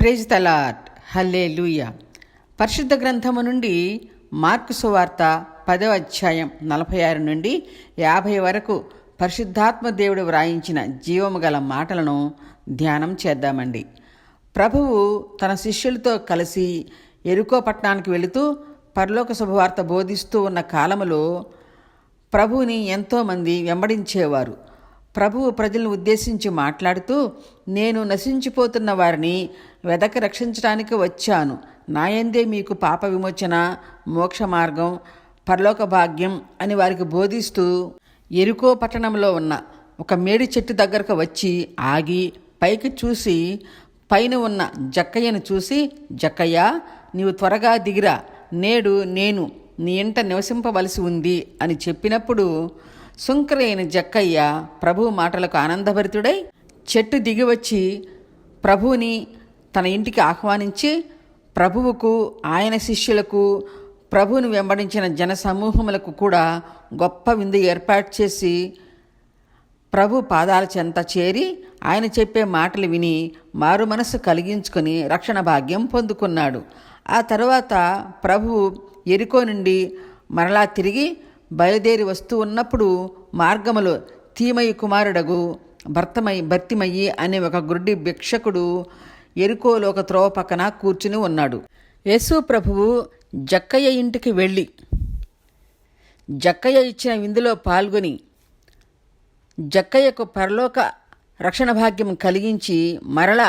Praise తలాట్ హల్లే లూయ పరిశుద్ధ గ్రంథము నుండి మార్కు సువార్త పదవ అధ్యాయం నలభై ఆరు నుండి యాభై వరకు పరిశుద్ధాత్మ దేవుడు వ్రాయించిన జీవము గల మాటలను ధ్యానం చేద్దామండి. ప్రభువు తన శిష్యులతో కలిసి ఎరుకో పట్టణానికి వెళుతూ పరలోక శుభవార్త బోధిస్తూ ఉన్న కాలములో ప్రభువుని ఎంతోమంది వెంబడించేవారు. ప్రభువు ప్రజలను ఉద్దేశించి మాట్లాడుతూ నేను నశించిపోతున్న వారిని వెదక రక్షించడానికి వచ్చాను. నాయందే మీకు పాప విమోచన మోక్ష మార్గం పరలోక భాగ్యం అని వారికి బోధిస్తూ ఎరుకో పట్టణంలో ఉన్న ఒక మేడి చెట్టు దగ్గరకు వచ్చి ఆగి పైకి చూసి పైన ఉన్న జక్కయ్యను చూసి జక్కయ్య నీవు త్వరగా దిగిరా. నేడు నేను నీ ఇంట నివసింపవలసి ఉంది అని చెప్పినప్పుడు సుంకరైన జక్కయ్య ప్రభు మాటలకు ఆనందభరితుడై చెట్టు దిగివచ్చి ప్రభువుని తన ఇంటికి ఆహ్వానించి ప్రభువుకు ఆయన శిష్యులకు ప్రభువును వెంబడించిన జన సమూహములకు కూడా గొప్ప విందు ఏర్పాటు చేసి ప్రభు పాదాల చెంత చేరి ఆయన చెప్పే మాటలు విని మారు మనస్సు కలిగించుకొని రక్షణ భాగ్యం పొందుకున్నాడు. ఆ తర్వాత ప్రభువు ఎరుకో నుండి మరలా తిరిగి బయలుదేరి వస్తూ ఉన్నప్పుడు మార్గములో తీమయి కుమారుడగు భర్తమై భర్తిమయ్యి అనే ఒక గుడ్డి భిక్షకుడు ఎరుకోలో ఒక త్రోవ పక్కన కూర్చుని ఉన్నాడు. యేసు ప్రభువు జక్కయ్య ఇంటికి వెళ్ళి జక్కయ్య ఇచ్చిన విందులో పాల్గొని జక్కయ్యకు పరలోక రక్షణ భాగ్యం కలిగించి మరల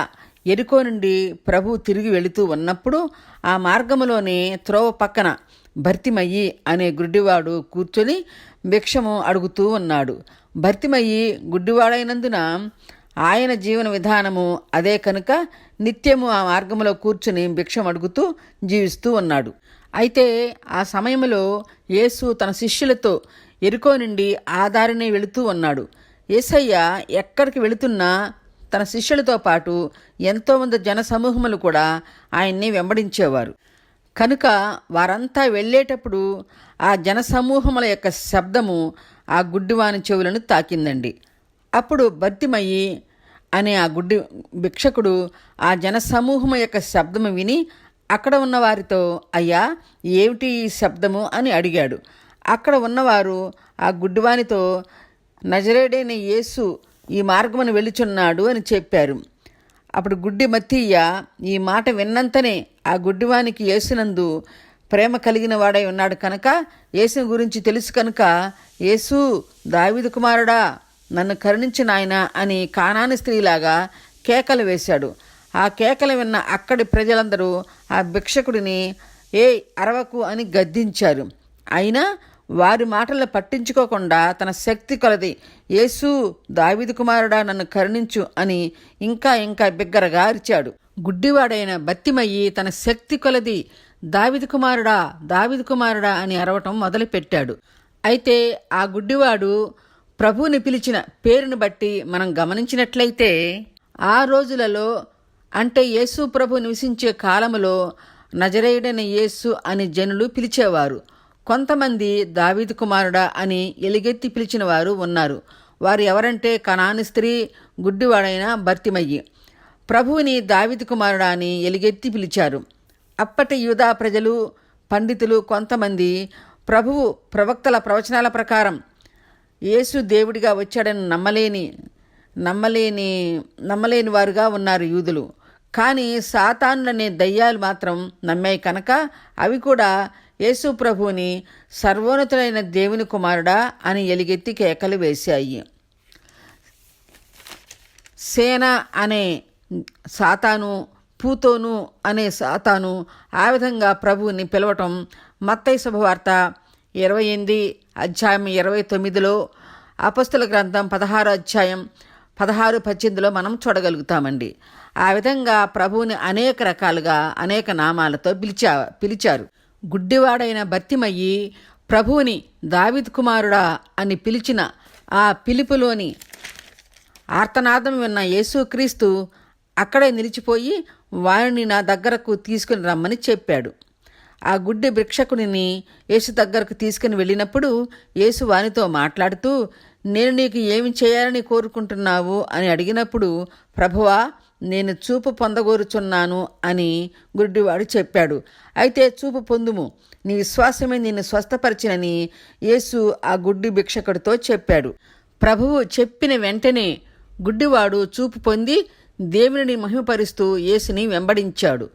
ఎరుకో నుండి ప్రభు తిరిగి వెళుతూ ఉన్నప్పుడు ఆ మార్గములోనే త్రోవ పక్కన భర్తిమయ్యి అనే గుడ్డివాడు కూర్చొని భిక్షము అడుగుతూ ఉన్నాడు. భర్తిమయ్యి గుడ్డివాడైనందున ఆయన జీవన విధానము అదే కనుక నిత్యము ఆ మార్గంలో కూర్చుని భిక్షం అడుగుతూ జీవిస్తూ ఉన్నాడు. అయితే ఆ సమయంలో యేసు తన శిష్యులతో ఎరుకో నుండి ఆదారినే వెళుతూ ఉన్నాడు. ఏసయ్య ఎక్కడికి వెళుతున్నా తన శిష్యులతో పాటు ఎంతోమంది జన సమూహములు కూడా ఆయన్ని వెంబడించేవారు. కనుక వారంతా వెళ్ళేటప్పుడు ఆ జనసమూహముల యొక్క శబ్దము ఆ గుడ్డివాని చెవులను తాకిందండి. అప్పుడు భర్తిమయ్యి అనే ఆ గుడ్డి భిక్షకుడు ఆ జనసమూహము యొక్క శబ్దము విని అక్కడ ఉన్న వారితో అయ్యా ఏమిటి ఈ శబ్దము? అని అడిగాడు. అక్కడ ఉన్నవారు ఆ గుడ్డివానితో నజరేడైన యేసు ఈ మార్గమును వెళుచున్నాడు అని చెప్పారు. అప్పుడు గుడ్డి మత్తీయ ఈ మాట విన్నంతనే ఆ గుడ్డివానికి యేసునందు ప్రేమ కలిగిన వాడై ఉన్నాడు కనుక యేసుని గురించి తెలుసు కనుక యేసు దావిదు కుమారుడా నన్ను కరుణించిన ఆయన అని కానాని స్త్రీలాగా కేకలు వేశాడు. ఆ కేకలు విన్న అక్కడి ప్రజలందరూ ఆ భిక్షకుడిని ఏ అరవకు అని గద్దించారు. అయినా వారి మాటలను పట్టించుకోకుండా తన శక్తి కొలది యేసు దావిది కుమారుడా నన్ను కరుణించు అని ఇంకా ఇంకా బిగ్గరగా అరిచాడు. గుడ్డివాడైన బత్తిమయ్యి తన శక్తి కొలది దావిది కుమారుడా దావిది కుమారుడా అని అరవటం మొదలుపెట్టాడు. అయితే ఆ గుడ్డివాడు ప్రభువుని పిలిచిన పేరును బట్టి మనం గమనించినట్లయితే ఆ రోజులలో అంటే యేసు ప్రభు నివసించే కాలములో నజరేయుడైన యేసు అని జనులు పిలిచేవారు. కొంతమంది దావీదు కుమారుడా అని ఎలుగెత్తి పిలిచిన వారు ఉన్నారు. వారు ఎవరంటే కనాని స్త్రీ గుడ్డివాడైన భర్తిమయ్యి. ప్రభువుని దావిదు కుమారుడా అని ఎలుగెత్తి పిలిచారు. అప్పటి యూదా ప్రజలు పండితులు కొంతమంది ప్రభువు ప్రవక్తల ప్రవచనాల ప్రకారం యేసు దేవుడిగా వచ్చాడని నమ్మలేని నమ్మలేని నమ్మలేని వారుగా ఉన్నారు యూదులు. కానీ సాతానులనే దయ్యాలు మాత్రం నమ్మాయి కనుక అవి కూడా యేసు ప్రభువుని సర్వోన్నతులైన దేవుని కుమారుడా అని ఎలుగెత్తి కేకలు వేశాయి. సేన అనే సాతాను పూతోను అనే సాతాను ఆ విధంగా ప్రభువుని పిలవటం మత్తై శుభవార్త ఇరవై ఎనిమిది అధ్యాయం ఇరవై తొమ్మిదిలో అపస్తుల గ్రంథం పదహారు అధ్యాయం పదహారు పద్దెనిమిదిలో మనం చూడగలుగుతామండి. ఆ విధంగా ప్రభువుని అనేక రకాలుగా అనేక నామాలతో పిలిచా పిలిచారు. గుడ్డివాడైన భర్తిమయ్యి ప్రభువుని దావిద్ కుమారుడా అని పిలిచిన ఆ పిలుపులోని ఆర్తనాదం విన్న యేసుక్రీస్తు అక్కడే నిలిచిపోయి వారిని నా దగ్గరకు తీసుకుని రమ్మని చెప్పాడు. ఆ గుడ్డి భిక్షకుడిని యేసు దగ్గరకు తీసుకుని వెళ్ళినప్పుడు యేసు వానితో మాట్లాడుతూ నేను నీకు ఏమి చేయాలని కోరుకుంటున్నావు? అని అడిగినప్పుడు ప్రభువా నేను చూపు పొందగోరుచున్నాను అని గుడ్డివాడు చెప్పాడు. అయితే చూపు పొందుము. నీ విశ్వాసమే నిన్ను స్వస్థపరిచినని యేసు ఆ గుడ్డి భిక్షకుడితో చెప్పాడు. ప్రభువు చెప్పిన వెంటనే గుడ్డివాడు చూపు పొంది దేవుని మహిమపరుస్తూ యేసుని వెంబడించాడు.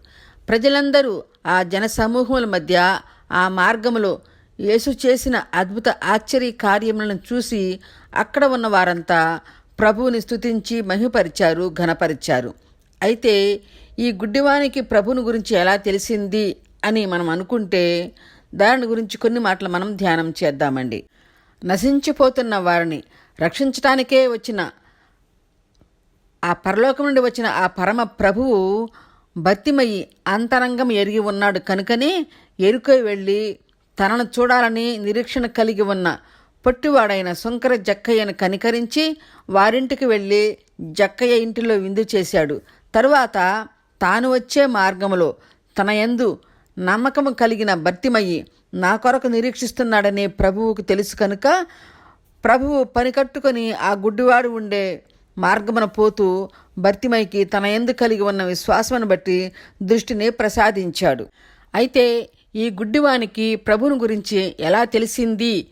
ప్రజలందరూ ఆ జనసమూహముల మధ్య ఆ మార్గములో యేసు చేసిన అద్భుత ఆశ్చర్య కార్యములను చూసి అక్కడ ఉన్న వారంతా ప్రభువుని స్తుతించి మహిమపరిచారు ఘనపరిచారు. అయితే ఈ గుడ్డివానికి ప్రభుని గురించి ఎలా తెలిసింది అని మనం అనుకుంటే దాని గురించి కొన్ని మాటలు మనం ధ్యానం చేద్దామండి. నశించిపోతున్న వారిని రక్షించటానికే వచ్చిన ఆ పరలోకం నుండి వచ్చిన ఆ పరమ ప్రభువు భక్తిమయి అంతరంగం ఎరిగి ఉన్నాడు. కనుకనే ఎరుకై వెళ్ళి తనను చూడాలని నిరీక్షణ కలిగి ఉన్న పొట్టివాడైన శంకర జక్కయ్యను కనికరించి వారింటికి వెళ్ళి జక్కయ్య ఇంటిలో విందు చేశాడు. తరువాత తాను వచ్చే మార్గములో తన యందు నమ్మకము కలిగిన భర్తిమయ్యి నా కొరకు నిరీక్షిస్తున్నాడనే ప్రభువుకు తెలుసు కనుక ప్రభువు పని కట్టుకొని ఆ గుడ్డివాడు ఉండే మార్గమున పోతూ భర్తిమైకి తన ఎందు కలిగి ఉన్న విశ్వాసమును బట్టి దృష్టిని ప్రసాదించాడు. అయితే ఈ గుడ్డివానికి ప్రభువుని గురించి ఎలా తెలిసింది?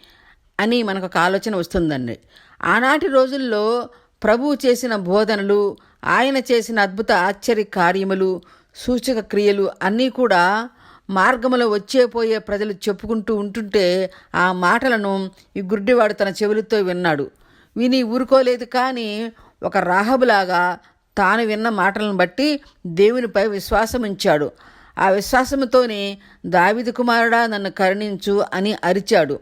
అని మనకు ఒక ఆలోచన వస్తుందండి. ఆనాటి రోజుల్లో ప్రభువు చేసిన బోధనలు ఆయన చేసిన అద్భుత ఆశ్చర్య కార్యములు సూచక క్రియలు అన్నీ కూడా మార్గములో వచ్చే పోయే ప్రజలు చెప్పుకుంటూ ఉంటుంటే ఆ మాటలను ఈ గుడ్డివాడు తన చెవులతో విన్నాడు. విని ఊరుకోలేదు కానీ ఒక రాహబులాగా తాను విన్న మాటలను బట్టి దేవునిపై విశ్వాసం ఉంచాడు. ఆ విశ్వాసముతోనే దావిది కుమారుడా నన్ను కరుణించు అని అరిచాడు.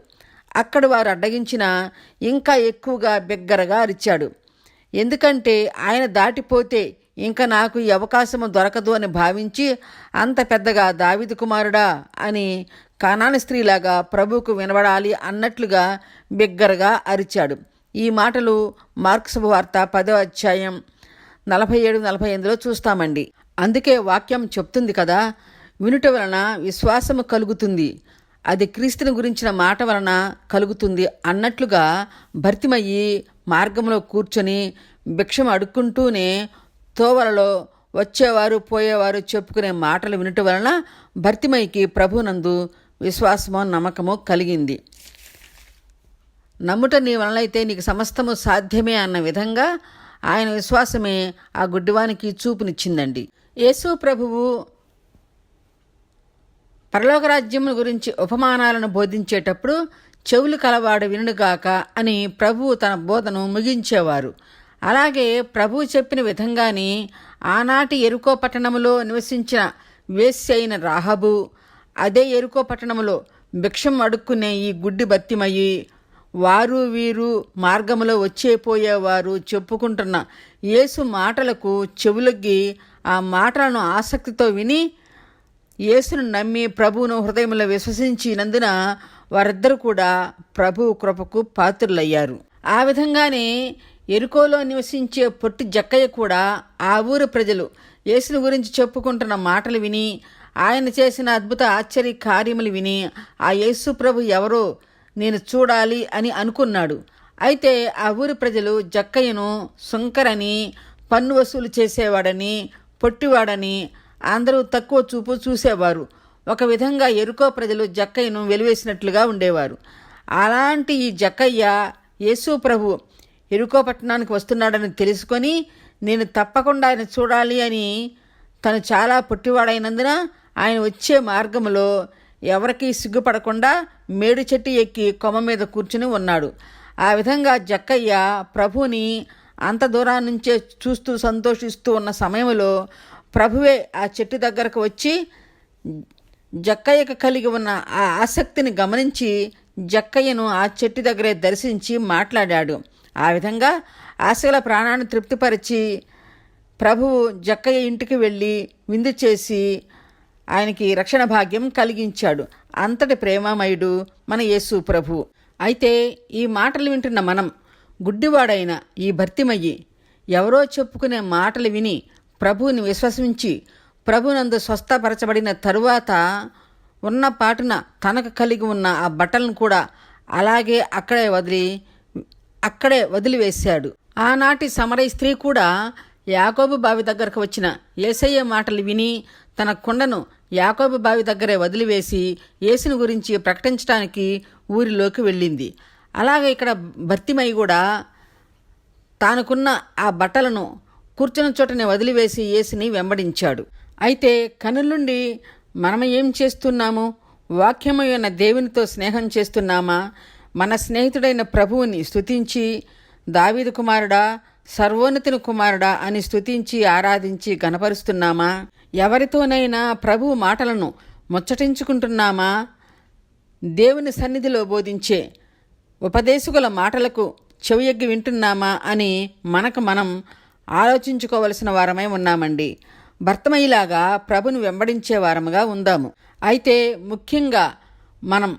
అక్కడ వారు అడ్డగించిన ఇంకా ఎక్కువగా బిగ్గరగా అరిచాడు. ఎందుకంటే ఆయన దాటిపోతే ఇంకా నాకు ఈ అవకాశము దొరకదు అని భావించి అంత పెద్దగా దావిది కుమారుడా అని కానాని స్త్రీలాగా ప్రభువుకు వినబడాలి అన్నట్లుగా బిగ్గరగా అరిచాడు. ఈ మాటలు మార్క్స్ వార్త పదో అధ్యాయం నలభై ఏడు నలభై ఎనిమిదిలో చూస్తామండి. అందుకే వాక్యం చెప్తుంది కదా వినుట వలన విశ్వాసము కలుగుతుంది. అది క్రీస్తుని గురించిన మాట వలన కలుగుతుంది అన్నట్లుగా భర్తిమయ్యి మార్గంలో కూర్చొని భిక్షం అడుక్కుంటూనే తోవలలో వచ్చేవారు పోయేవారు చెప్పుకునే మాటలు వినుట వలన భర్తిమయ్యకి ప్రభునందు విశ్వాసము నమ్మకము కలిగింది. నమ్ముట నీ వలనైతే నీకు సమస్తము సాధ్యమే అన్న విధంగా ఆయన విశ్వాసమే ఆ గుడ్డివానికి చూపునిచ్చిందండి. యేసు ప్రభువు పరలోకరాజ్యముల గురించి ఉపమానాలను బోధించేటప్పుడు చెవులు కలవాడు వినుగాక అని ప్రభువు తన బోధను ముగించేవారు. అలాగే ప్రభువు చెప్పిన విధంగానే ఆనాటి ఎరుకో పట్టణములో నివసించిన వేశ్య అయిన రాహబు అదే ఎరుకో పట్టణములో భిక్షం అడుక్కునే ఈ గుడ్డి బత్తిమయ్యి వారు వీరు మార్గములో వచ్చే పోయేవారు చెప్పుకుంటున్న యేసు మాటలకు చెవులొగ్గి ఆ మాటలను ఆసక్తితో విని యేసును నమ్మి ప్రభువును హృదయంలో విశ్వసించినందున వారిద్దరు కూడా ప్రభు కృపకు పాత్రులయ్యారు. ఆ విధంగానే ఎరుకోలో నివసించే పొట్టి జక్కయ్య కూడా ఆ ఊరి ప్రజలు యేసుని గురించి చెప్పుకుంటున్న మాటలు విని ఆయన చేసిన అద్భుత ఆశ్చర్య కార్యములు విని ఆ యేసు ప్రభు ఎవరో నేను చూడాలి అని అనుకున్నాడు. అయితే ఆ ఊరి ప్రజలు జక్కయ్యను సుంకరని పన్ను వసూలు చేసేవాడని పొట్టివాడని అందరూ తక్కువ చూపు చూసేవారు. ఒక విధంగా ఎరుకో ప్రజలు జక్కయ్యను వెలివేసినట్లుగా ఉండేవారు. అలాంటి ఈ జక్కయ్య యేసు ప్రభు ఎరుకో పట్టణానికి వస్తున్నాడని తెలుసుకొని నేను తప్పకుండా ఆయన చూడాలి అని తను చాలా పొట్టివాడైనందున ఆయన వచ్చే మార్గంలో ఎవరికీ సిగ్గుపడకుండా మేడు చెట్టు ఎక్కి కొమ్మ మీద కూర్చుని ఉన్నాడు. ఆ విధంగా జక్కయ్య ప్రభుని అంత దూరం నుంచే చూస్తూ సంతోషిస్తూ ఉన్న సమయంలో ప్రభువే ఆ చెట్టు దగ్గరకు వచ్చి జక్కయ్యకు కలిగి ఉన్న ఆ ఆసక్తిని గమనించి జక్కయ్యను ఆ చెట్టు దగ్గరే దర్శించి మాట్లాడాడు. ఆ విధంగా ఆశల ప్రాణాన్ని తృప్తిపరిచి ప్రభువు జక్కయ్య ఇంటికి వెళ్ళి విందు చేసి ఆయనకి రక్షణ భాగ్యం కలిగించాడు. అంతటి ప్రేమమయుడు మన యేసు ప్రభు. అయితే ఈ మాటలు వింటున్న మనం గుడ్డివాడైన ఈ భర్తిమయ్యి ఎవరో చెప్పుకునే మాటలు విని ప్రభువుని విశ్వసించి ప్రభునందు స్వస్థపరచబడిన తరువాత ఉన్న పాటున తనకు కలిగి ఉన్న ఆ బట్టలను కూడా అలాగే అక్కడే వదిలి అక్కడే వదిలివేశాడు. ఆనాటి సమరై స్త్రీ కూడా యాకోబు బావి దగ్గరకు వచ్చిన ఏసయ్య మాటలు విని తన కుండను యాకోబు బావి దగ్గరే వదిలివేసి యేసుని గురించి ప్రకటించడానికి ఊరిలోకి వెళ్ళింది. అలాగే ఇక్కడ భర్తిమై కూడా తానుకున్న ఆ బట్టలను కూర్చున్న చోటనే వదిలివేసి యేసుని వెంబడించాడు. అయితే కనులుండి మనం ఏం చేస్తున్నాము? వాక్యమైన దేవునితో స్నేహం చేస్తున్నామా? మన స్నేహితుడైన ప్రభువుని స్తుతించి దావీదు కుమారుడా సర్వోన్నతిని కుమారుడా అని స్తుతించి ఆరాధించి గనపరుస్తున్నామా ఎవరితోనైనా ప్రభు మాటలను ముచ్చటించుకుంటున్నామా? దేవుని సన్నిధిలో బోధించే ఉపదేశకుల మాటలకు చెవియగ్గి వింటున్నామా అని మనకు మనం ఆలోచించుకోవలసిన వారమై ఉన్నామండి. భర్తమయ్యలాగా ప్రభుని వెంబడించే వారముగా ఉందాము. అయితే ముఖ్యంగా మనం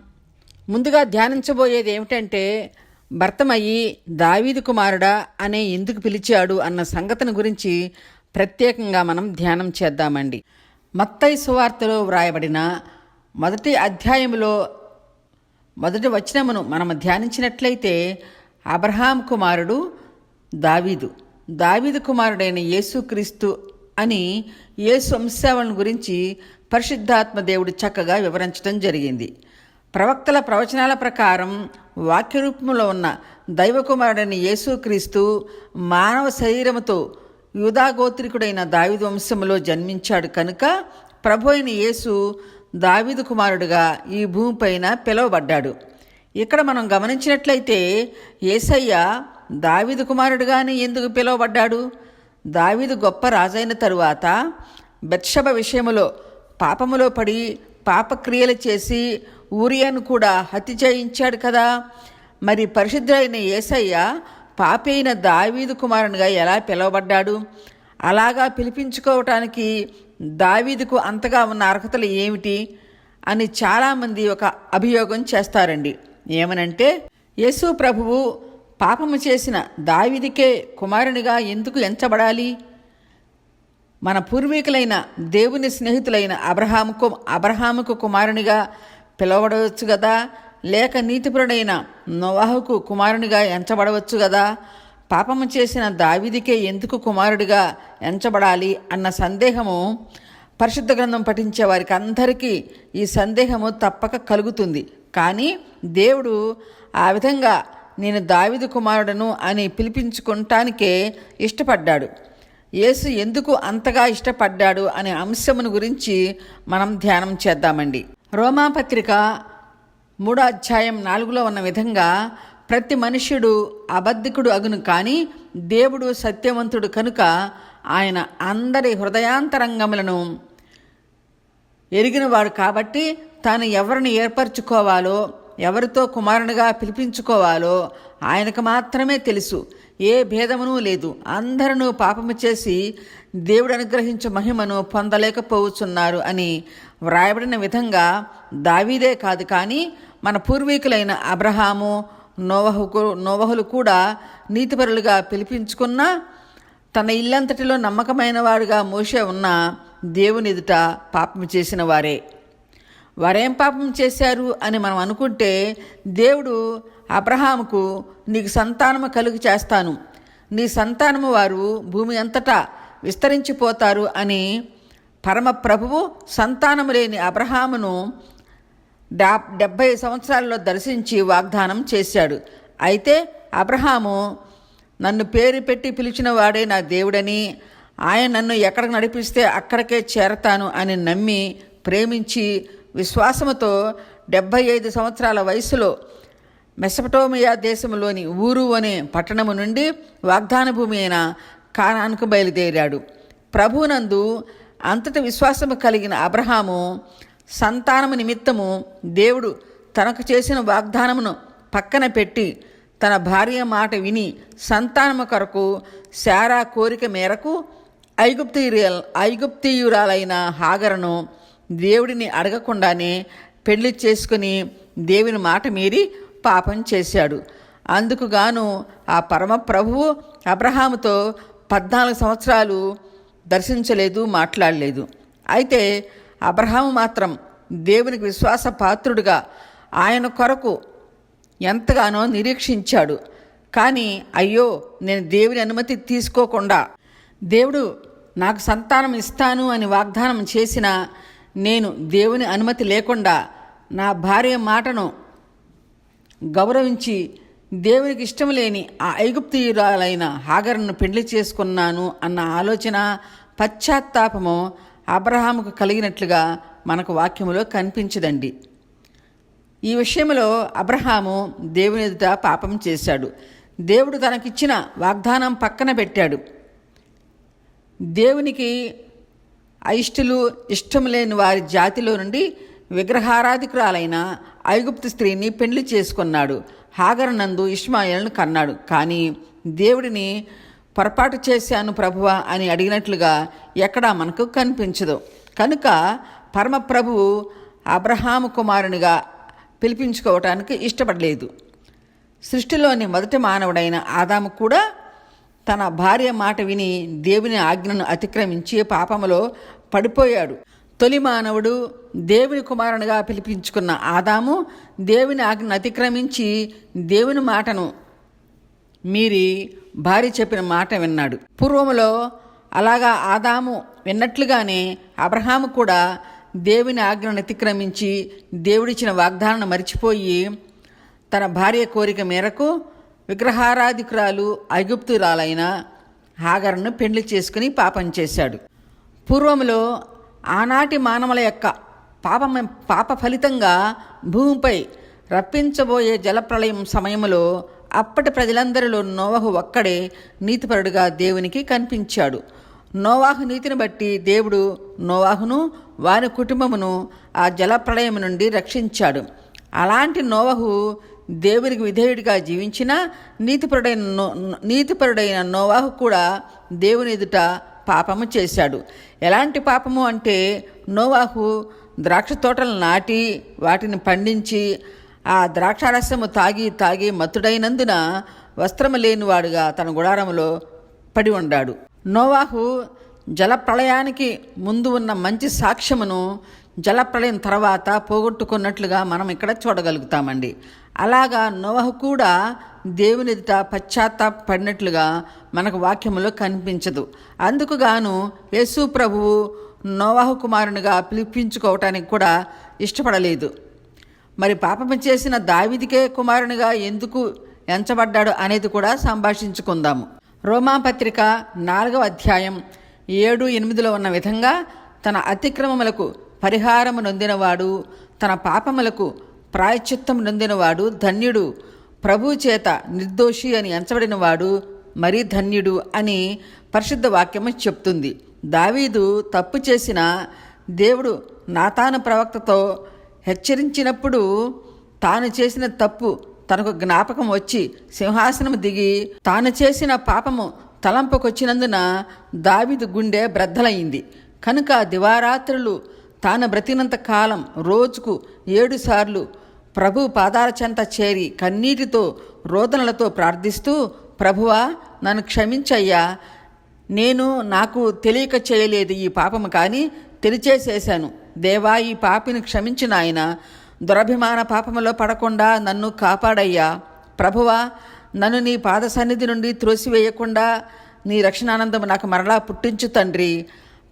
ముందుగా ధ్యానించబోయేది ఏమిటంటే భర్తమయ్యి దావీదు కుమారుడా అనే ఎందుకు పిలిచాడు అన్న సంగతిని గురించి ప్రత్యేకంగా మనం ధ్యానం చేద్దామండి. మత్తయి సువార్తలో వ్రాయబడిన మొదటి అధ్యాయములో మొదటి వచనమును మనం ధ్యానించినట్లయితే అబ్రహాం కుమారుడు దావీదు. దావిద కుమారుడైన యేసుక్రీస్తు అని యేసు వంశావళిని గురించి పరిశుద్ధాత్మ దేవుడు చక్కగా వివరించడం జరిగింది. ప్రవక్తల ప్రవచనాల ప్రకారం వాక్యరూపంలో ఉన్న దైవకుమారుడైన యేసుక్రీస్తు మానవ శరీరముతో యూదాగోత్రికుడైన దావిదు వంశములో జన్మించాడు కనుక ప్రభు అయిన యేసు దావిదు కుమారుడుగా ఈ భూమిపైన పిలువబడ్డాడు. ఇక్కడ మనం గమనించినట్లయితే ఏసయ్య దావిదు కుమారుడుగానే ఎందుకు పిలువబడ్డాడు? దావీదు గొప్ప రాజైన తరువాత బెత్షబ విషయములో పాపములో పడి పాపక్రియలు చేసి ఊరియాను కూడా హత్య చేయించాడు కదా. మరి పరిశుద్ధుడైన ఏసయ్య పాపి అయిన దావీదు కుమారునిగా ఎలా పిలువబడ్డాడు? అలాగా పిలిపించుకోవటానికి దావీదుకు అంతగా ఉన్న అర్హతలు ఏమిటి అని చాలామంది ఒక అభియోగం చేస్తారండి. ఏమనంటే యేసు ప్రభువు పాపము చేసిన దావిదికే కుమారునిగా ఎందుకు ఎంచబడాలి? మన పూర్వీకులైన దేవుని స్నేహితులైన అబ్రహాముకు అబ్రహాముకు కుమారునిగా పిలవడవచ్చు కదా లేక నీతిపరుడైన నోవాహుకు కుమారునిగా ఎంచబడవచ్చు కదా పాపము చేసిన దావిదికే ఎందుకు కుమారుడిగా ఎంచబడాలి అన్న సందేహము పరిశుద్ధ గ్రంథం పఠించే వారికి అందరికీ ఈ సందేహము తప్పక కలుగుతుంది. కానీ దేవుడు ఆ విధంగా నేను దావిదు కుమారుడను అని పిలిపించుకుంటానికే ఇష్టపడ్డాడు. యేసు ఎందుకు అంతగా ఇష్టపడ్డాడు అనే అంశమును గురించి మనం ధ్యానం చేద్దామండి. రోమాపత్రిక మూడో అధ్యాయం నాలుగులో ఉన్న విధంగా ప్రతి మనుష్యుడు అబద్ధికుడు అగును కానీ దేవుడు సత్యవంతుడు కనుక ఆయన అందరి హృదయాంతరంగములను ఎరిగినవాడు కాబట్టి తాను ఎవరిని ఏర్పరచుకోవాలో ఎవరితో కుమారునిగా పిలిపించుకోవాలో ఆయనకు మాత్రమే తెలుసు. ఏ భేదమునూ లేదు. అందరూ పాపము చేసి దేవుడు అనుగ్రహించు మహిమను పొందలేకపోవచ్చున్నారు అని వ్రాయబడిన విధంగా దావీదే కాదు. కానీ మన పూర్వీకులైన అబ్రహాము నోవహుకు నోవహులు కూడా నీతిపరులుగా పిలిపించుకున్న తన ఇల్లంతటిలో నమ్మకమైన వాడుగా మోసే ఉన్న దేవుని ఎదుట పాపం చేసిన వారే. వారేం పాపం చేశారు అని మనం అనుకుంటే దేవుడు అబ్రహాముకు నీకు సంతానము కలుగు చేస్తాను. నీ సంతానము వారు భూమి అంతటా విస్తరించిపోతారు అని పరమ ప్రభువు సంతానము లేని అబ్రహామును డా డెబ్భై సంవత్సరాల్లో దర్శించి వాగ్దానం చేశాడు. అయితే అబ్రహాము నన్ను పేరు పెట్టి పిలిచిన వాడే నా దేవుడని ఆయన నన్ను ఎక్కడికి నడిపిస్తే అక్కడికే చేరతాను అని నమ్మి ప్రేమించి విశ్వాసముతో డెబ్భై ఐదు సంవత్సరాల వయసులో మెసపటోమియా దేశంలోని ఊరు అనే పట్టణము నుండి వాగ్దాన భూమి అయిన కానానికి బయలుదేరాడు. ప్రభునందు అంతటి విశ్వాసము కలిగిన అబ్రహాము సంతానము నిమిత్తము దేవుడు తనకు చేసిన వాగ్దానమును పక్కన పెట్టి తన భార్య మాట విని సంతానము కొరకు శారా కోరిక మేరకు ఐగుప్తీయురాల్ ఐగుప్తీయురాలైన హాగరను దేవుడిని అడగకుండానే పెళ్ళి చేసుకుని దేవుని మాట మీరి పాపం చేశాడు. అందుకుగాను ఆ పరమ ప్రభువు అబ్రహాముతో పద్నాలుగు సంవత్సరాలు దర్శించలేదు మాట్లాడలేదు. అయితే అబ్రహాము మాత్రం దేవునికి విశ్వాస పాత్రుడుగా ఆయన కొరకు ఎంతగానో నిరీక్షించాడు. కానీ అయ్యో నేను దేవుని అనుమతి తీసుకోకుండా దేవుడు నాకు సంతానం ఇస్తాను అని వాగ్దానం చేసిన నేను దేవుని అనుమతి లేకుండా నా భార్య మాటను గౌరవించి దేవునికి ఇష్టం లేని ఆ ఐగుప్తియురాలైన హాగర్ను పెళ్ళి చేసుకున్నాను అన్న ఆలోచన పశ్చాత్తాపము అబ్రహాముకు కలిగినట్లుగా మనకు వాక్యములో కనిపించదండి. ఈ విషయంలో అబ్రహాము దేవుని ఎదుట పాపం చేశాడు. దేవుడు తనకిచ్చిన వాగ్దానం పక్కన పెట్టాడు. దేవునికి అయిష్టులు ఇష్టం లేని వారి జాతిలో నుండి విగ్రహారాధికురాలైన ఐగుప్తు స్త్రీని పెళ్ళి చేసుకున్నాడు. హాగరనందు ఇష్మాయిల్ను కన్నాడు. కానీ దేవుడిని పొరపాటు చేశాను ప్రభువ అని అడిగినట్లుగా ఎక్కడా మనకు కనిపించదు. కనుక పరమప్రభువు అబ్రహాము కుమారునిగా పిలిపించుకోవటానికి ఇష్టపడలేదు. సృష్టిలోని మొదటి మానవుడైన ఆదాము కూడా తన భార్య మాట విని దేవుని ఆజ్ఞను అతిక్రమించి పాపములో పడిపోయాడు. తొలి మానవుడు దేవుని కుమారునిగా పిలిపించుకున్న ఆదాము దేవుని ఆజ్ఞను అతిక్రమించి దేవుని మాటను మీరి భార్య చెప్పిన మాట విన్నాడు. పూర్వములో అలాగా ఆదాము విన్నట్లుగానే అబ్రహాము కూడా దేవుని ఆజ్ఞను అతిక్రమించి దేవుడిచ్చిన వాగ్దానాన్ని మరిచిపోయి తన భార్య కోరిక మేరకు విగ్రహారాధికురాలు ఐగుప్తురాలైన హాగర్ను పెళ్ళి చేసుకుని పాపం చేశాడు. పూర్వములో ఆనాటి మానవుల యొక్క పాపం పాప ఫలితంగా భూమిపై రప్పించబోయే జలప్రళయం సమయంలో అప్పటి ప్రజలందరిలో నోవహు ఒక్కడే నీతిపరుడుగా దేవునికి కనిపించాడు. నోవాహు నీతిని బట్టి దేవుడు నోవాహును వారి కుటుంబమును ఆ జలప్రలయం నుండి రక్షించాడు. అలాంటి నోవహు దేవునికి విధేయుడిగా జీవించిన నీతిపరుడైన నో నీతిపరుడైన నోవాహు కూడా దేవుని ఎదుట పాపము చేశాడు. ఎలాంటి పాపము అంటే నోవాహు ద్రాక్ష తోటలు నాటి వాటిని పండించి ఆ ద్రాక్షారసము తాగి తాగి మత్తుడైనందున వస్త్రము లేనివాడుగా తన గుడారంలో పడి ఉండాడు. నోవాహు జలప్రళయానికి ముందు ఉన్న మంచి సాక్ష్యమును జలప్రళయం తర్వాత పోగొట్టుకున్నట్లుగా మనం ఇక్కడ చూడగలుగుతామండి. అలాగా నోవహు కూడా దేవుని ఎదుట పశ్చాత్తాపడినట్లుగా మనకు వాక్యములో కనిపించదు. అందుకు గాను యేసు ప్రభువు నోవాహు కుమారునిగా పిలిపించుకోవటానికి కూడా ఇష్టపడలేదు. మరి పాపము చేసిన దావిదికే కుమారునిగా ఎందుకు ఎంచబడ్డాడు అనేది కూడా సంభాషించుకుందాము. రోమాపత్రిక నాలుగవ అధ్యాయం ఏడు ఎనిమిదిలో ఉన్న విధంగా తన అతిక్రమములకు పరిహారము నొందినవాడు తన పాపములకు ప్రాయశ్చిత్తం నొందినవాడు ధన్యుడు ప్రభు చేత నిర్దోషి అని ఎంచబడినవాడు మరీ ధన్యుడు అని పరిశుద్ధ వాక్యము చెప్తుంది. దావీదు తప్పు చేసిన దేవుడు నాతాను ప్రవక్తతో హెచ్చరించినప్పుడు తాను చేసిన తప్పు తనకు జ్ఞాపకం వచ్చి సింహాసనం దిగి తాను చేసిన పాపము తలంపుకొచ్చినందున దావిదు గుండె బ్రద్దలైంది కనుక దివారాత్రులు తాను బ్రతినంత కాలం రోజుకు ఏడు సార్లు ప్రభు పాదాల చెంత చేరి కన్నీటితో రోదనలతో ప్రార్థిస్తూ ప్రభువా నన్ను క్షమించయ్యా. నేను నాకు తెలియక చేయలేదు ఈ పాపము కానీ తెలిచేసేశాను దేవా ఈ పాపిని క్షమించిన ఆయన దురభిమాన పాపములో పడకుండా నన్ను కాపాడయ్యా. ప్రభువా నన్ను నీ పాద సన్నిధి నుండి త్రోసివేయకుండా నీ రక్షణానందము నాకు మరలా పుట్టించు తండ్రి.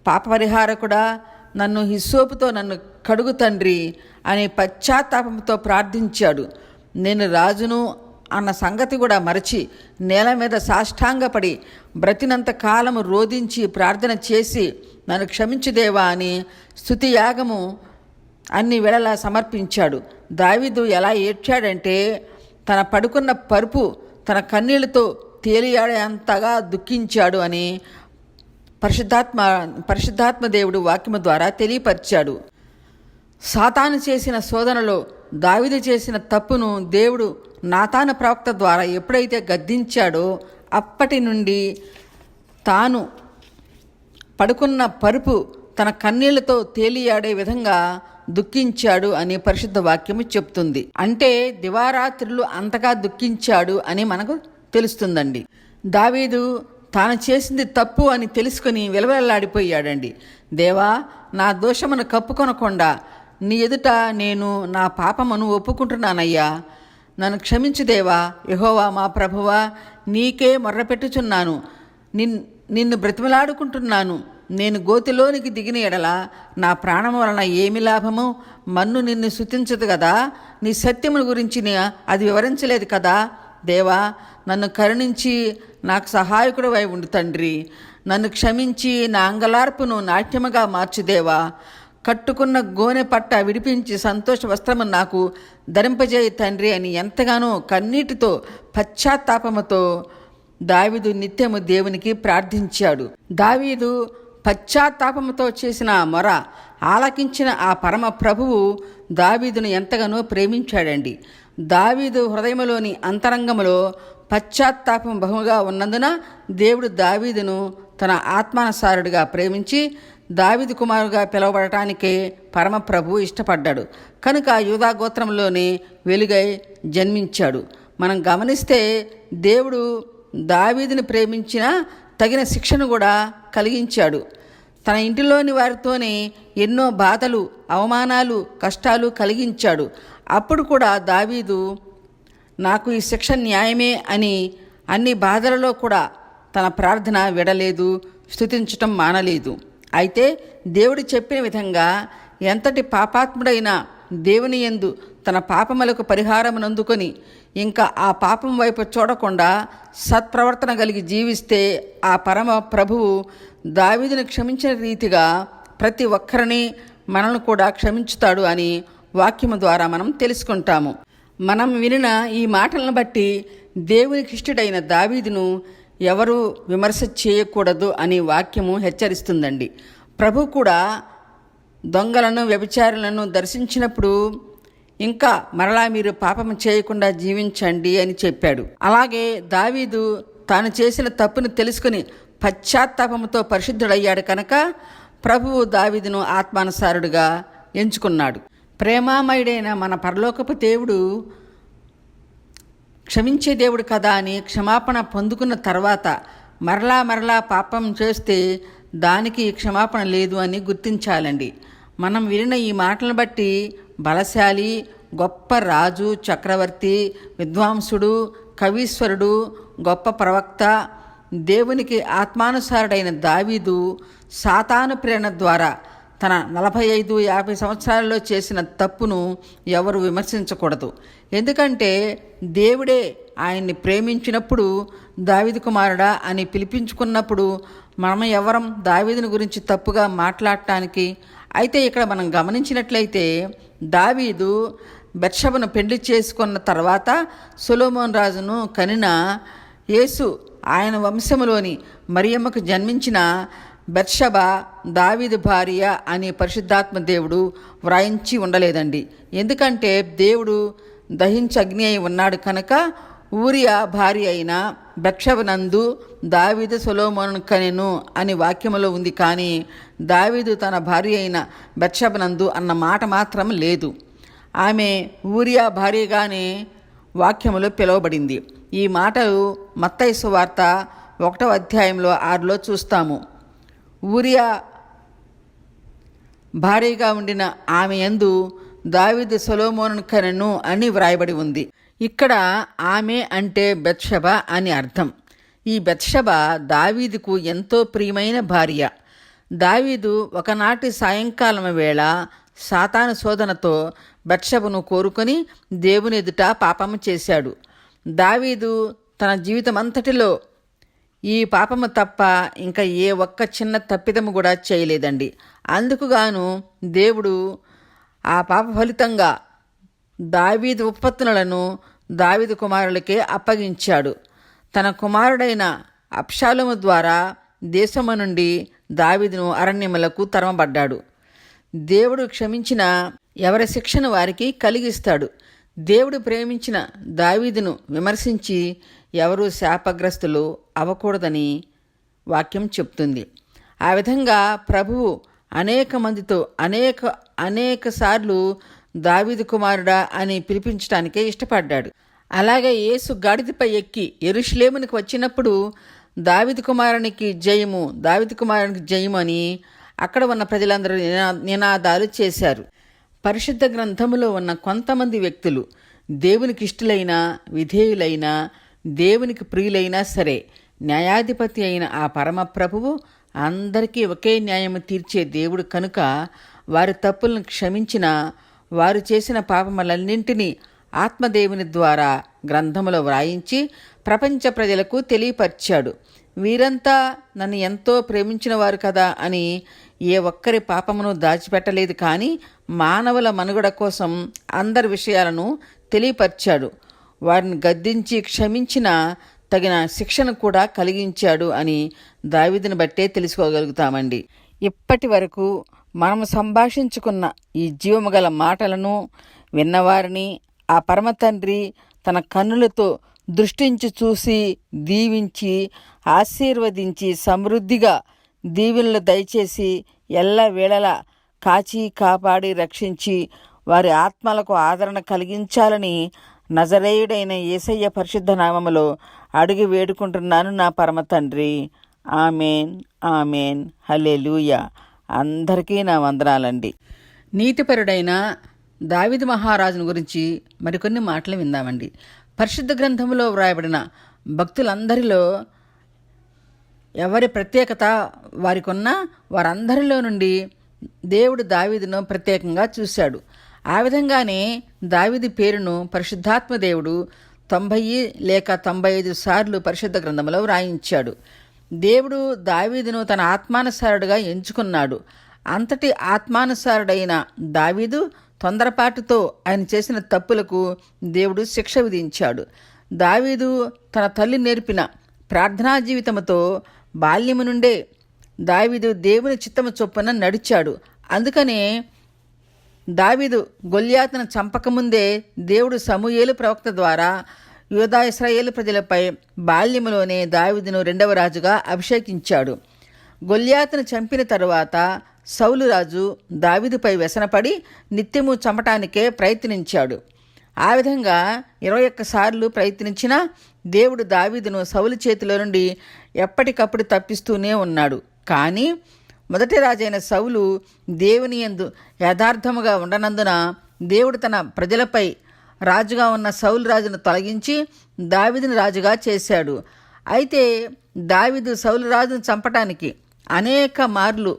పాప పరిహారకుడా నన్ను హిస్సోపుతో నన్ను కడుగు తండ్రి అని పశ్చాత్తాపంతో ప్రార్థించాడు. నేను రాజును అన్న సంగతి కూడా మరచి నేల మీద సాష్టాంగపడి బ్రతినంత కాలము రోధించి ప్రార్థన చేసి నన్ను క్షమించుదేవా అని స్థుతి యాగము అన్ని వేళలా సమర్పించాడు. దావిదు ఎలా ఏడ్చాడంటే తన పడుకున్న పరుపు తన కన్నీళ్ళతో తేలియాడేంతగా దుఃఖించాడు అని పరిశుద్ధాత్మ పరిశుద్ధాత్మ దేవుడు వాక్యము ద్వారా తెలియపరిచాడు. సాతాను చేసిన శోధనలో దావిదు చేసిన తప్పును దేవుడు నాతాన ప్రవక్త ద్వారా ఎప్పుడైతే గద్దించాడో అప్పటి నుండి తాను పడుకున్న పరుపు తన కన్నీళ్ళతో తేలియాడే విధంగా దుఃఖించాడు అని పరిశుద్ధ వాక్యము చెప్తుంది. అంటే దివారాత్రులు అంతగా దుఃఖించాడు అని మనకు తెలుస్తుందండి. దావీదు తాను చేసింది తప్పు అని తెలుసుకుని విలవెల్లాడిపోయాడండి. దేవా నా దోషమును కప్పుకొనకుండా నీ ఎదుట నేను నా పాపమును ఒప్పుకుంటున్నానయ్యా. నన్ను క్షమించుదేవా యహోవా మా ప్రభువా నీకే మొర్రపెట్టుచున్నాను. నిన్ నిన్ను బ్రతిమలాడుకుంటున్నాను. నేను గోతిలోనికి దిగిన ఎడల నా ప్రాణం వలన ఏమి లాభము? మన్ను నిన్ను శుతించదు కదా? నీ సత్యముల గురించి అది వివరించలేదు కదా? దేవా నన్ను కరుణించి నాకు సహాయకుడు అయి ఉండు తండ్రి. నన్ను క్షమించి నా అంగలార్పును నాట్యముగా మార్చుదేవా కట్టుకున్న గోనె పట్ట విడిపించి సంతోష వస్త్రము నాకు ధరింపజేయి తండ్రి అని ఎంతగానో కన్నీటితో పశ్చాత్తాపముతో దావీదు నిత్యము దేవునికి ప్రార్థించాడు. దావీదు పశ్చాత్తాపముతో చేసిన మొర ఆలకించిన ఆ పరమ ప్రభువు దావీదును ఎంతగానో ప్రేమించాడండి. దావీదు హృదయములోని అంతరంగములో పశ్చాత్తాపం బహుగా ఉన్నందున దేవుడు దావీదును తన ఆత్మానుసారుడిగా ప్రేమించి దావిది కుమారుగా పిలువబడటానికే పరమప్రభు ఇష్టపడ్డాడు. కనుక యూదా గోత్రంలోని వెలుగై జన్మించాడు. మనం గమనిస్తే దేవుడు దావీదుని ప్రేమించిన తగిన శిక్షను కూడా కలిగించాడు. తన ఇంటిలోని వారితోనే ఎన్నో బాధలు అవమానాలు కష్టాలు కలిగించాడు. అప్పుడు కూడా దావీదు నాకు ఈ శిక్ష న్యాయమే అని అన్ని బాధలలో కూడా తన ప్రార్థన విడలేదు స్తుతించటం మానలేదు. అయితే దేవుడు చెప్పిన విధంగా ఎంతటి పాపాత్ముడైన దేవుని యందు తన పాపములకు పరిహారమునందుకొని ఇంకా ఆ పాపం వైపు చూడకుండా సత్ప్రవర్తన కలిగి జీవిస్తే ఆ పరమ ప్రభువు దావీదుని క్షమించిన రీతిగా ప్రతి ఒక్కరిని మనల్ని కూడా క్షమించుతాడు అని వాక్యము ద్వారా మనం తెలుసుకుంటాము. మనం వినిన ఈ మాటలను బట్టి దేవునికి ఇష్టడైన దావీదును ఎవరు విమర్శ చేయకూడదు అని వాక్యము హెచ్చరిస్తుందండి. ప్రభు కూడా దొంగలను వ్యభిచారులను దర్శించినప్పుడు ఇంకా మరలా మీరు పాపము చేయకుండా జీవించండి అని చెప్పాడు. అలాగే దావీదు తాను చేసిన తప్పును తెలుసుకుని పశ్చాత్తాపముతో పరిశుద్ధుడయ్యాడు కనుక ప్రభువు దావీదును ఆత్మానుసారుడుగా ఎంచుకున్నాడు. ప్రేమామయుడైన మన పరలోకపు దేవుడు క్షమించే దేవుడు కదా అని క్షమాపణ పొందుకున్న తర్వాత మరలా మరలా పాపం చేస్తే దానికి క్షమాపణ లేదు అని గుర్తించాలండి. మనం వినిన ఈ మాటలను బట్టి బలశాలి గొప్ప రాజు చక్రవర్తి విద్వాంసుడు కవీశ్వరుడు గొప్ప ప్రవక్త దేవునికి ఆత్మానుసారుడైన దావీదు సాతాను ప్రేరణ ద్వారా తన నలభై ఐదు యాభై సంవత్సరాలలో చేసిన తప్పును ఎవరు విమర్శించకూడదు. ఎందుకంటే దేవుడే ఆయన్ని ప్రేమించినప్పుడు దావిది కుమారుడా అని పిలిపించుకున్నప్పుడు మనం ఎవరం దావీదుని గురించి తప్పుగా మాట్లాడటానికి? అయితే ఇక్కడ మనం గమనించినట్లయితే దావీదు బెర్షబను పెళ్ళి చేసుకున్న తర్వాత సులోమోన్ రాజును కనిన యేసు ఆయన వంశములోని మరియమ్మకు జన్మించిన బెర్షబ దావీదు భార్య అనే పరిశుద్ధాత్మ దేవుడు వ్రాయించి ఉండలేదండి. ఎందుకంటే దేవుడు దహించగ్ని అయి ఉన్నాడు కనుక ఊరియా భార్య అయిన బెక్షబనందు దావీదు సొలోమోను కనెను అని వాక్యములో ఉంది. కానీ దావీదు తన భార్య అయిన బెక్షబనందు అన్న మాట మాత్రం లేదు. ఆమె ఊరియా భార్యగానే వాక్యములో పిలువబడింది. ఈ మాటలు మత్తైసు వార్త ఒకటో అధ్యాయంలో ఆరులో చూస్తాము. ఊరియా భారీగా ఉండిన ఆమె యందు దావిదు సొలోమోను కనెను అని వ్రాయబడి ఉంది. ఇక్కడ ఆమె అంటే బెత్షబ అని అర్థం. ఈ బెత్షబ దావీదుకు ఎంతో ప్రియమైన భార్య. దావీదు ఒకనాటి సాయంకాలం వేళ సాతాను శోధనతో బెత్షబను కోరుకొని దేవుని ఎదుట పాపము చేశాడు. దావీదు తన జీవితమంతటిలో ఈ పాపము తప్ప ఇంకా ఏ ఒక్క చిన్న తప్పిదము కూడా చేయలేదండి. అందుకుగాను దేవుడు ఆ పాప ఫలితంగా దావీదు ఉత్పత్తులను దావీదు కుమారులకే అప్పగించాడు. తన కుమారుడైన అప్షాలుము ద్వారా దేశము నుండి దావీదును అరణ్యములకు తరమబడ్డాడు. దేవుడు క్షమించిన ఎవరి శిక్షను వారికి కలిగిస్తాడు. దేవుడు ప్రేమించిన దావీదును విమర్శించి ఎవరు శాపగ్రస్తులు అవ్వకూడదని వాక్యం చెప్తుంది. ఆ విధంగా ప్రభువు అనేక మందితో అనేక అనేక సార్లు కుమారుడా అని పిలిపించడానికే ఇష్టపడ్డాడు. అలాగే యేసు గాడిదపై ఎక్కి ఎరుషులేమునికి వచ్చినప్పుడు దావిది కుమారునికి జయము దావిది కుమారునికి జయము అని అక్కడ ఉన్న ప్రజలందరూ నినా- నినాదాలు చేశారు. పరిశుద్ధ గ్రంథములో ఉన్న కొంతమంది వ్యక్తులు దేవునికి ఇష్టలైన విధేయులైన దేవునికి ప్రియులైనా సరే న్యాయాధిపతి అయిన ఆ పరమప్రభువు అందరికీ ఒకే న్యాయం తీర్చే దేవుడు కనుక వారి తప్పులను క్షమించిన వారు చేసిన పాపములన్నింటినీ ఆత్మదేవుని ద్వారా గ్రంథములో వ్రాయించి ప్రపంచ ప్రజలకు తెలియపరిచాడు. వీరంతా నన్ను ఎంతో ప్రేమించిన వారు కదా అని ఏ ఒక్కరి పాపమును దాచిపెట్టలేదు కానీ మానవుల మనుగడ కోసం అందరి విషయాలను తెలియపరిచాడు. వారిని గద్దించి క్షమించిన తగిన శిక్షను కూడా కలిగించాడు అని దావిదిని బట్టే తెలుసుకోగలుగుతామండి. ఇప్పటి వరకు మనము సంభాషించుకున్న ఈ జీవము గల మాటలను విన్నవారిని ఆ పరమ తండ్రి తన కన్నులతో దృష్టించి చూసి దీవించి ఆశీర్వదించి సమృద్ధిగా దీవెనలు దయచేసి ఎల్ల వేళలా కాచి కాపాడి రక్షించి వారి ఆత్మలకు ఆదరణ కలిగించాలని నజరేయుడైన ఏసయ్య పరిశుద్ధ నామములో అడిగి వేడుకుంటున్నాను నా పరమ తండ్రి ఆమెన్ ఆమెన్. హల్లెలూయా. అందరికీ నా వందనాలండి. నీతిపరుడైన దావిది మహారాజును గురించి మరికొన్ని మాటలు విందామండి. పరిశుద్ధ గ్రంథంలో వ్రాయబడిన భక్తులందరిలో ఎవరి ప్రత్యేకత వారికున్న వారందరిలో నుండి దేవుడు దావీదును ప్రత్యేకంగా చూశాడు. ఆ విధంగానే దావిది పేరును పరిశుద్ధాత్మ దేవుడు తొంభై లేక తొంభై ఐదు సార్లు పరిశుద్ధ గ్రంథంలో వ్రాయించాడు. దేవుడు దావీదును తన ఆత్మానుసారుడుగా ఎంచుకున్నాడు. అంతటి ఆత్మానుసారుడైన దావీదు తొందరపాటుతో ఆయన చేసిన తప్పులకు దేవుడు శిక్ష విధించాడు. దావీదు తన తల్లి నేర్పిన ప్రార్థనా జీవితముతో బాల్యము నుండే దావీదు దేవుని చిత్తము చొప్పున నడిచాడు. అందుకనే దావీదు గొల్యాతును చంపకముందే దేవుడు సమూయేలు ప్రవక్త ద్వారా యోధా ఇస్రాయేల్ ప్రజలపై బాల్యములోనే దావిదును రెండవ రాజుగా అభిషేకించాడు. గొల్యాతను చంపిన తరువాత సౌలురాజు రాజు వ్యసనపడి నిత్యము చంపటానికే ప్రయత్నించాడు. ఆ విధంగా ఇరవై ఒక్కసార్లు ప్రయత్నించినా దేవుడు దావీదును సౌలు చేతిలో నుండి ఎప్పటికప్పుడు తప్పిస్తూనే ఉన్నాడు. కానీ మొదటి రాజైన సౌలు దేవుని యందు యథార్థముగా ఉండనందున దేవుడు తన ప్రజలపై రాజుగా ఉన్న సౌలు రాజును తొలగించి దావిదిని రాజుగా చేశాడు. అయితే దావిదు సౌలు రాజును చంపటానికి అనేక మార్లు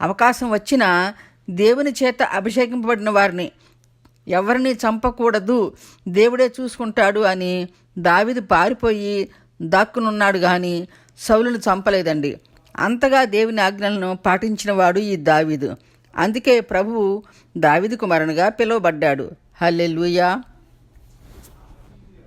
అవకాశం వచ్చినా దేవుని చేత అభిషేకింపబడిన వారిని ఎవరిని చంపకూడదు దేవుడే చూసుకుంటాడు అని దావిది పారిపోయి దాక్కునున్నాడు కానీ సౌలును చంపలేదండి. అంతగా దేవుని ఆజ్ఞలను పాటించినవాడు ఈ దావిదు. అందుకే ప్రభువు దావిది కుమారునిగా పిలువబడ్డాడు. హల్లెలూయా.